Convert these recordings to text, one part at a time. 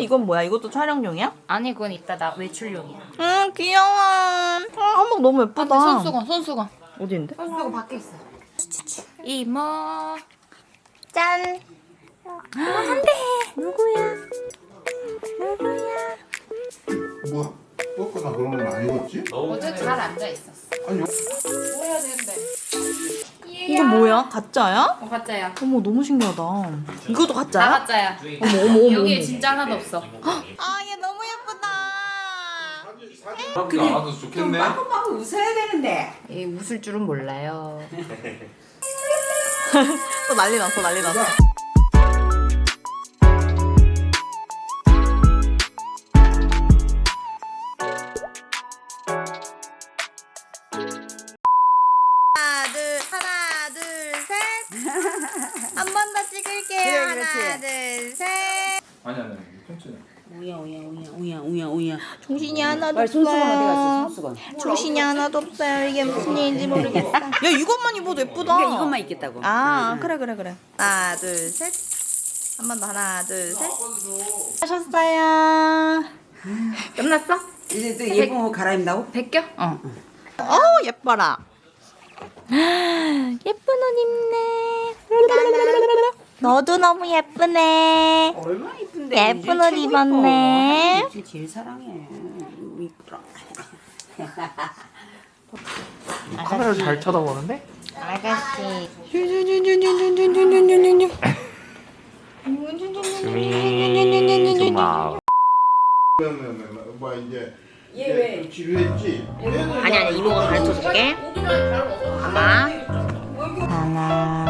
이건 뭐야? 이것도 촬영용이야? 아니 그건 이따 나 외출용이야. 음 귀여워. 아, 한복 너무 예쁘다. 손수건 손수건. 어디인데? 손수건 밖에 있어. 이모. 짠. 안돼. 누구야? 누구야? 뭐야? 꺾거나 그런 건안 입었지? 어제 잘 앉아 있었어. 아니 뭐 해야 되는데? 뭐야? 가짜야? 어 가짜야. 어머 너무 신기하다. 이것도 다 가짜야? 가짜야. 어머 어머 어머. 여기에. 진짜 하나도 없어. 아, 얘 너무 예쁘다. 그게 안 와도 좋겠네. 빠꾸 웃어야 되는데. 예, 웃을 줄은 몰라요. 또 난리 났어, 난리 났어. 우야 우야 우야 우야 우야 우야. 정신이 하나도 빨리 손수건 어디 갔어? 없어요. 손수건. 정신이 하나도 없어요. 이게 무슨 일인지 모르겠어. 야, 이것만 입어도 예쁘다. 그러니까 이것만 있겠다고. 아, 그래, 그래, 그래. 하나, 둘, 셋. 한 번 더, 하나, 둘, 셋. 하셨어요. 끝났어? 이제 또 예쁜 옷 갈아입는다고? 벗겨? 어. 어우, 예뻐라. 예쁜 옷 입네. 너도 너무 예쁘네. 얼마나 이쁜데. 예쁜 옷 입었네. 이제 제일 사랑해. 이쁘라. 카메라 잘 쳐다보는데? 아가씨. 주미 주마 그러면 뭐 이제 얘 왜? 지루했지? 아니, 아니, 이모가 가르쳐 줄게. 봐봐. 하나,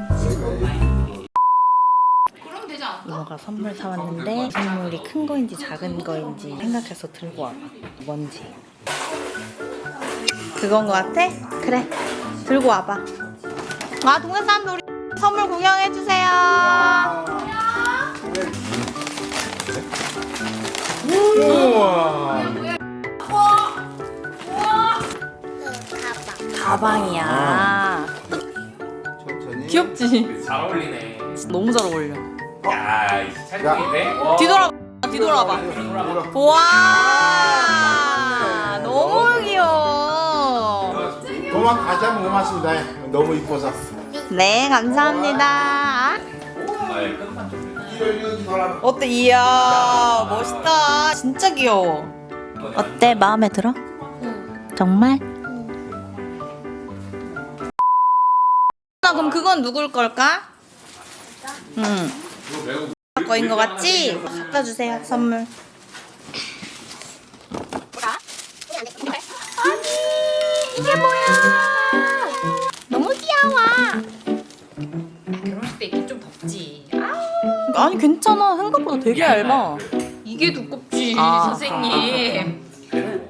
선물 사왔는데 선물이 큰 거인지 작은 거인지 생각해서 들고 와봐. 뭔지. 그건 거 같아? 그래. 들고 와봐. 아 동네 사람들 우리 선물 구경해 주세요. 우와. 가방. 가방이야. 천천히. 귀엽지? 잘 어울리네. 너무 잘 어울려. 야, 이? 와. 뒤돌아. 뒤돌아봐. 와. 너무 귀여워. 도망가자면 고맙습니다. 너무 이뻐서. 네 감사합니다. 끝판 좀. 어때? 이야 멋있다. 진짜 귀여워. 어때? 마음에 들어? 정말? 나 그럼 그건 누굴 걸까? 응. 거인 것 같지? 갖다 주세요 선물. 아니 이게 뭐야? 너무 귀여워. 결혼식 때 입기 좀 덥지. 아니 괜찮아 생각보다 되게 얇아. 이게 두껍지 아. 선생님.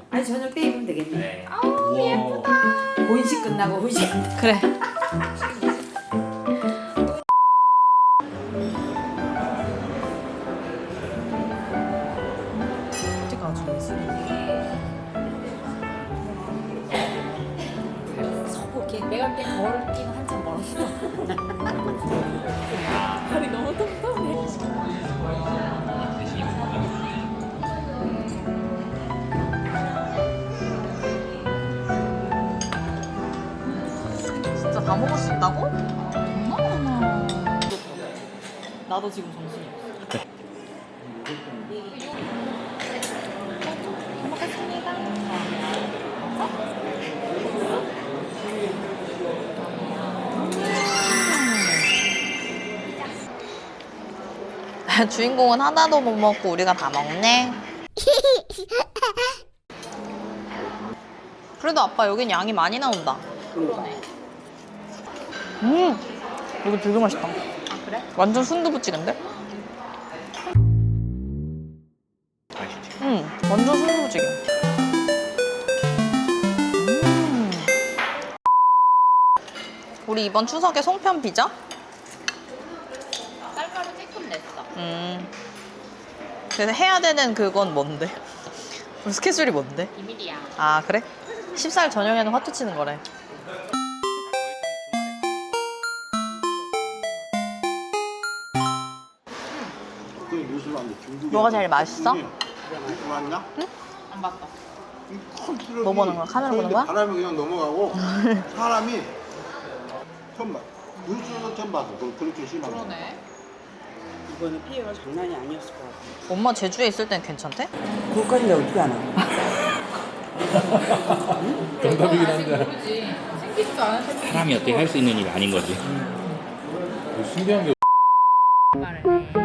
아니 저녁 때 입으면 되겠네. 네. 아우 예쁘다. 본식 끝나고 후식. 그래. 아주 서보게 내가 볼때 걸기는 한참 멀었어. 진짜 다 먹을 수 있다고? 정말 많아. 나도 지금 정신이 없어. 주인공은 하나도 못 먹고 우리가 다 먹네. 그래도 아빠 여긴 양이 많이 나온다. 음, 이거 되게 맛있다. 그래? 완전 순두부찌개인데? 응, 완전 순두부찌개. 음. 우리 이번 추석에 송편 비자? 쌀가루 조금 냈어. 음. 그래서 해야 되는 그건 뭔데? 우리 스케줄이 뭔데? 비밀이야. 아 그래? 14일 저녁에는 화투 치는 거래. 뭐가 제일 맛있어? 맞냐? 안 봤다. 뭐 보는 거야? 카메라 보는 거야? 바람이 그냥 넘어가고 사람이 처음 봐. 눈수는 처음 봤어. 그- 그렇게 심한 거. 그러네. 이거는 피해가 장난이 아니었을 것 같아. 엄마 제주에 있을 땐 괜찮대? 그것까지 내가 어떻게 아나? 정답이긴 한데. 모르지. 생기지도 않았는데. 사람이 어떻게 할 수 있는 일이 아닌 거지. 신기한 게 말을 해.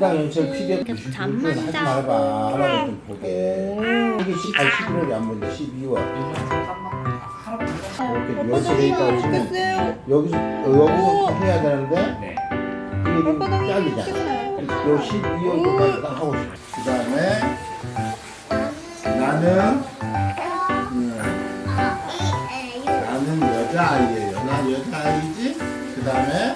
한장 연체 PDF 잠만 하지 말아봐. 하나만 좀 보게. 이게 10, 아니 11월이 안 보는데 12월. 이렇게 연체돼 있다고 치면 여기서 어, 여기서 해야 되는데 네. 이게 좀 잘리잖아. 요 12월까지 딱 하고 싶어. 그 다음에 나는 음, 나는 여자아이예요. 난 여자아이지. 그 다음에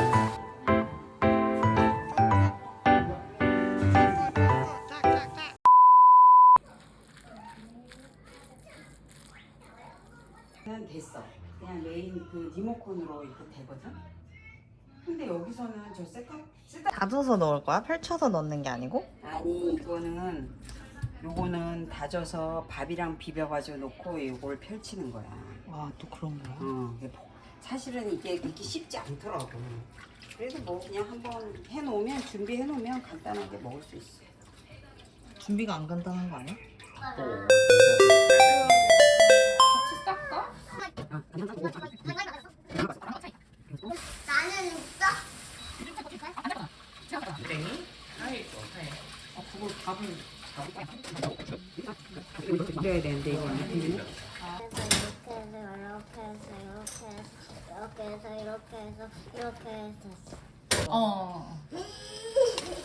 그 리모컨으로 이렇게 되거든. 근데 여기서는 저 셋업 셋업 다져서 넣을 거야? 펼쳐서 넣는 게 아니고? 아니 이거는 요거는 다져서 밥이랑 비벼가지고 놓고 이걸 펼치는 거야. 아, 또 그런 거야? 어, 이게 복- 사실은 이게 이렇게 쉽지 않더라고. 그래서 뭐 그냥 한번 해놓으면 준비해 놓으면 간단하게 먹을 수 있어. 준비가 안 간단한 거 아니야? 같이 쌀까? 나는 있어 아, 그걸 밥을. 그래야 되는데 이거는. 이렇게 해서 이렇게 해서 이렇게 해서 어.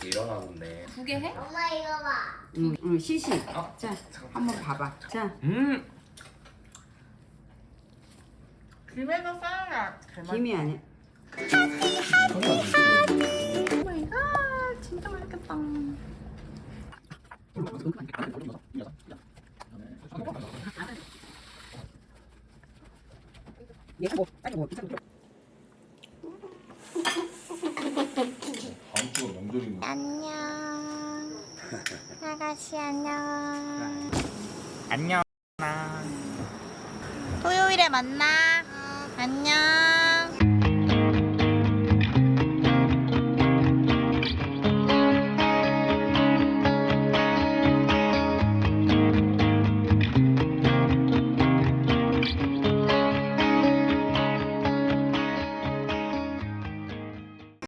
일어나 본데. 두 개 해? 엄마 이거 봐 응, 응, 시시. 자, 한번 봐봐. 자, 음. 김에다 쌀라. 김이 아니야. 오마이갓, 진짜 맛있겠다. 다음 주가? 안녕 아가씨 안녕 안녕. 토요일에 만나. 안녕.